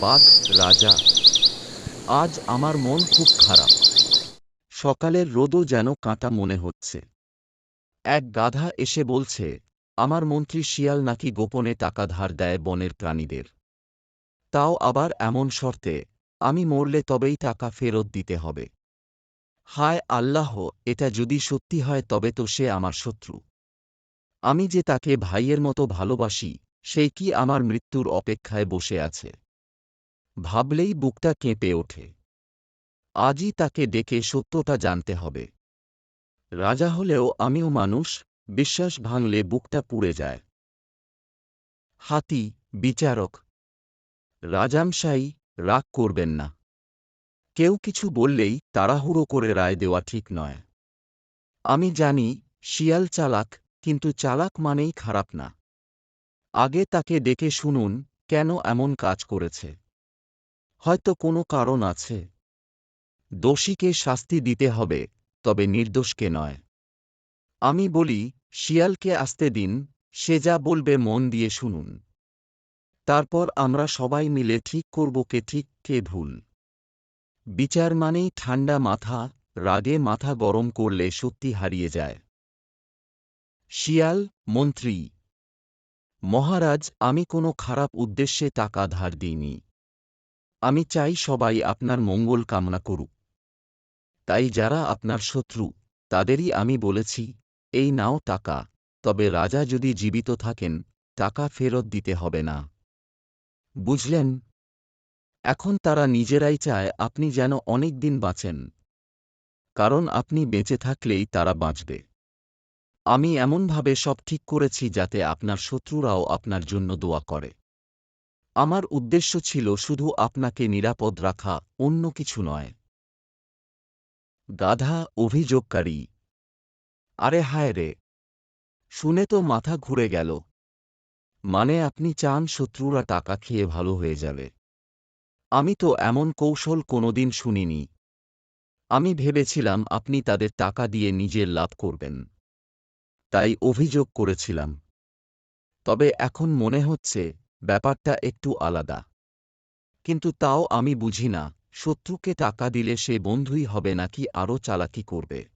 বাঘ রাজা। আজ আমার মন খুব খারাপ। সকালের রোদও যেন কাঁটা মনে হচ্ছে। এক গাধা এসে বলছে, আমার মন্ত্রী শিয়াল নাকি গোপনে টাকা ধার দেয় বনের প্রাণীদের? তাও আবার এমন শর্তে, আমি মরলে তবেই টাকা ফেরত দিতে হবে। হায় আল্লাহ, এটা যদি সত্যি হয় তবে তো সে আমার শত্রু। আমি যে তাকে ভাইয়ের মতো ভালোবাসি সেই কি আমার মৃত্যুর অপেক্ষায় বসে আছে? ভাবলেই বুকটা কেঁপে ওঠে। আজই তাকে ডেকে সত্যটা জানতে হবে। রাজা হলেও আমিও মানুষ, বিশ্বাস ভাঙলে বুকটা পুড়ে যায়। হাতি, বিচারক, রাজামশাই রাগ করবেন না। কেউ কিছু বললেই তাড়াহুড়ো করে রায় দেওয়া ঠিক নয়। আমি জানি, শিয়াল চালাক, কিন্তু চালাক মানেই খারাপ না। আগে তাকে ডেকে শুনুন, কেন এমন কাজ করেছে। হয়তো কোনো কারণ আছে। দোষীকে শাস্তি দিতে হবে, তবে নির্দোষকে নয়। আমি বলি, শিয়ালকে আসতে দিন, সে যা বলবে মন দিয়ে শুনুন। তারপর আমরা সবাই মিলে ঠিক করব কে ঠিক, কে ভুল। বিচার মানেই ঠান্ডা মাথা, রাগে মাথা গরম করলে সত্যি হারিয়ে যায়। শিয়াল, মন্ত্রী। মহারাজ, আমি কোনো খারাপ উদ্দেশ্যে টাকা ধার দিইনি। আমি চাই সবাই আপনার মঙ্গল কামনা করুক। তাই যারা আপনার শত্রু, তাদেরই আমি বলেছি, এই নাও টাকা। তবে রাজা যদি জীবিত থাকেন, টাকা ফেরত দিতে হবে না। বুঝলেন? এখন তারা নিজেরাই চায় আপনি যেন অনেক দিন বাঁচেন। কারণ আপনি বেঁচে থাকলেই তারা বাঁচবে। আমি এমনভাবে সব ঠিক করেছি যাতে আপনার শত্রুরাও আপনার জন্য দোয়া করে। আমার উদ্দেশ্য ছিল শুধু আপনাকে নিরাপদ রাখা, অন্য কিছু নয়। গাধা, অভিযোগকারী। আরে হায় রে। শুনে তো মাথা ঘুরে গেল। মানে আপনি চান শত্রুরা টাকা খেয়ে ভালো হয়ে যাবে। আমি তো এমন কৌশল কোনোদিন শুনিনি। আমি ভেবেছিলাম আপনি তাদের টাকা দিয়ে নিজের লাভ করবেন। তাই অভিযোগ করেছিলাম। তবে এখন মনে হচ্ছে ব্যাপারটা একটু আলাদা। কিন্তু তাও আমি বুঝি না, শত্রুকে টাকা দিলে সে বন্ধুই হবে নাকি আরও চালাকি করবে।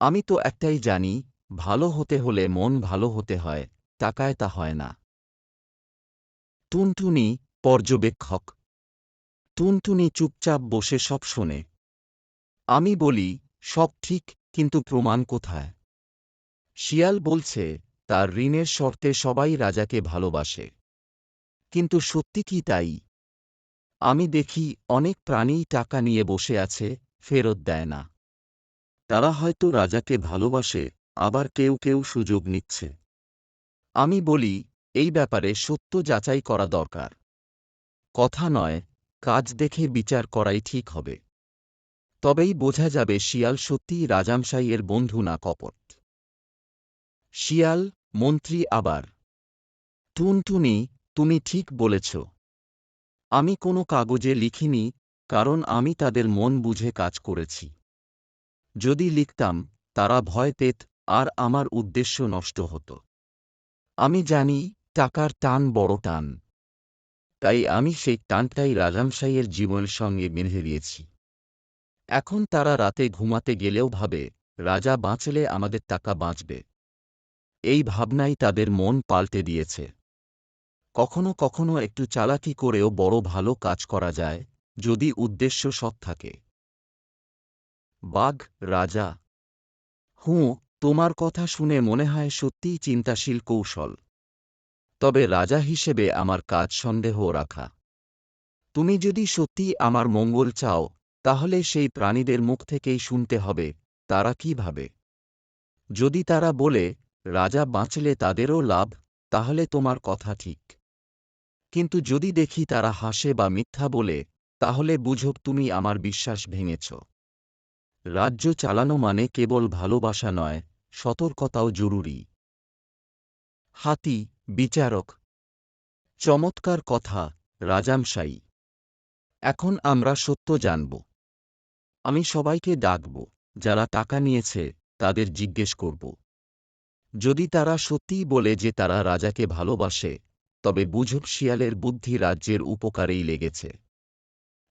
আমি তো একটাই জানি, ভালো হতে হলে মন ভালো হতে হয়, টাকায় তা হয় না। টুনটুনি পর্যবেক্ষক। টুনটুনি চুপচাপ বসে সব শোনে। আমি বলি, সব ঠিক, কিন্তু প্রমাণ কোথায়? শিয়াল বলছে, তার ঋণের শর্তে সবাই রাজাকে ভালোবাসে। কিন্তু সত্যি কি তাই? আমি দেখি অনেক প্রাণীই টাকা নিয়ে বসে আছে, ফেরত দেয় না। তারা হয়তো রাজাকে ভালোবাসে, আবার কেউ কেউ সুযোগ নিচ্ছে। আমি বলি, এই ব্যাপারে সত্য যাচাই করা দরকার। কথা নয়, কাজ দেখে বিচার করাই ঠিক হবে। তবেই বোঝা যাবে শিয়াল সত্যিই রাজামশাইয়ের বন্ধু না কপট। শিয়াল, মন্ত্রী আবার। টুনটুনি তুমি ঠিক বলেছ। আমি কোনো কাগজে লিখিনি, কারণ আমি তাদের মন বুঝে কাজ করেছি। যদি লিখতাম, তারা ভয় পেত, আর আমার উদ্দেশ্য নষ্ট হতো। আমি জানি, টাকার টান বড় টান। তাই আমি সেই টানটাই রাজামশাইয়ের জীবনের সঙ্গে বেঁধে দিয়েছি। এখন তারা রাতে ঘুমাতে গেলেও ভাবে, রাজা বাঁচলে আমাদের টাকা বাঁচবে। এই ভাবনাই তাদের মন পাল্টে দিয়েছে। কখনো কখনো একটু চালাকি করেও বড় ভালো কাজ করা যায়, যদি উদ্দেশ্য সৎ থাকে। বাঘ, রাজা। হুঁ, তোমার কথা শুনে মনে হয় সত্যিই চিন্তাশীল কৌশল। তবে রাজা হিসেবে আমার কাজ সন্দেহ রাখা। তুমি যদি সত্যি আমার মঙ্গল চাও, তাহলে সেই প্রাণীদের মুখ থেকেই শুনতে হবে, তারা কি ভাবে। যদি তারা বলে, রাজা বাঁচলে তাদেরও লাভ তাহলে তোমার কথা ঠিক। কিন্তু যদি দেখি তারা হাসে বা মিথ্যা বলে, তাহলে বুঝক তুমি আমার বিশ্বাস ভেঙেছ। রাজ্য চালানো মানে কেবল ভালোবাসা নয়, সতর্কতাও জরুরি। হাতি, বিচারক। চমৎকার কথা, রাজামশাই। এখন আমরা সত্য জানব। আমি সবাইকে ডাকব, যারা টাকা নিয়েছে, তাদের জিজ্ঞেস করব। যদি তারা সত্যিই বলে যে তারা রাজাকে ভালোবাসে তবে বুঝব শিয়ালের বুদ্ধি রাজ্যের উপকারেই লেগেছে।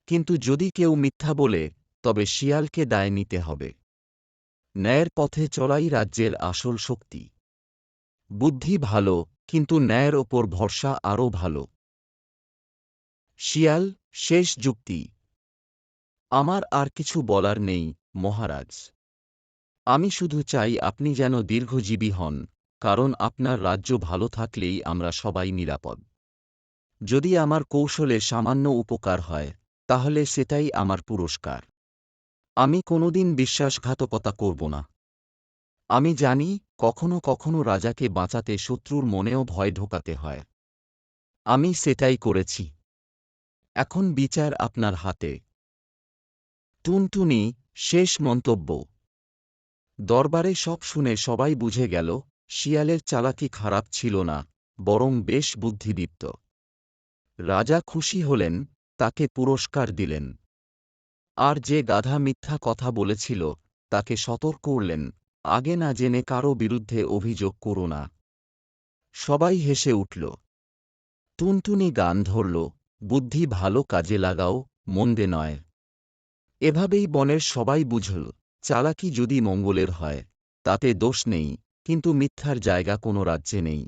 কিন্তু যদি কেউ মিথ্যা বলে, তবে শিয়ালকে দায় নিতে হবে। ন্যায়ের পথে চলাই রাজ্যের আসল শক্তি। বুদ্ধি ভালো, কিন্তু ন্যায়ের ওপর ভরসা আরও ভালো। শিয়াল, শেষ যুক্তি। আমার আর কিছু বলার নেই, মহারাজ। আমি শুধু চাই আপনি যেন দীর্ঘজীবী হন। কারণ আপনার রাজ্য ভালো থাকলেই আমরা সবাই নিরাপদ। যদি আমার কৌশলে সামান্য উপকার হয়, তাহলে সেটাই আমার পুরস্কার। আমি কোনোদিন বিশ্বাসঘাতকতা করব না। আমি জানি, কখনো কখনো রাজাকে বাঁচাতে শত্রুর মনেও ভয় ঢোকাতে হয়। আমি সেটাই করেছি। এখন বিচার আপনার হাতে। টুনটুনি, শেষ মন্তব্য। দরবারে সব শুনে সবাই বুঝে গেল শিয়ালের চালাকি খারাপ ছিল না, বরং বেশ বুদ্ধিদীপ্ত। রাজা খুশি হলেন, তাকে পুরস্কার দিলেন। আর যে গাধা মিথ্যা কথা বলেছিল, তাকে সতর্ক করলেন, আগে না জেনে কারও বিরুদ্ধে অভিযোগ করো না। সবাই হেসে উঠল। টুনটুনি গান ধরল, বুদ্ধি ভালো কাজে লাগাও, মন্দে নয়। এভাবেই বনের সবাই বুঝল, চালাকি যদি মঙ্গলের হয়, তাতে দোষ নেই। কিন্তু মিথ্যার জায়গা কোনো রাজ্যে নেই।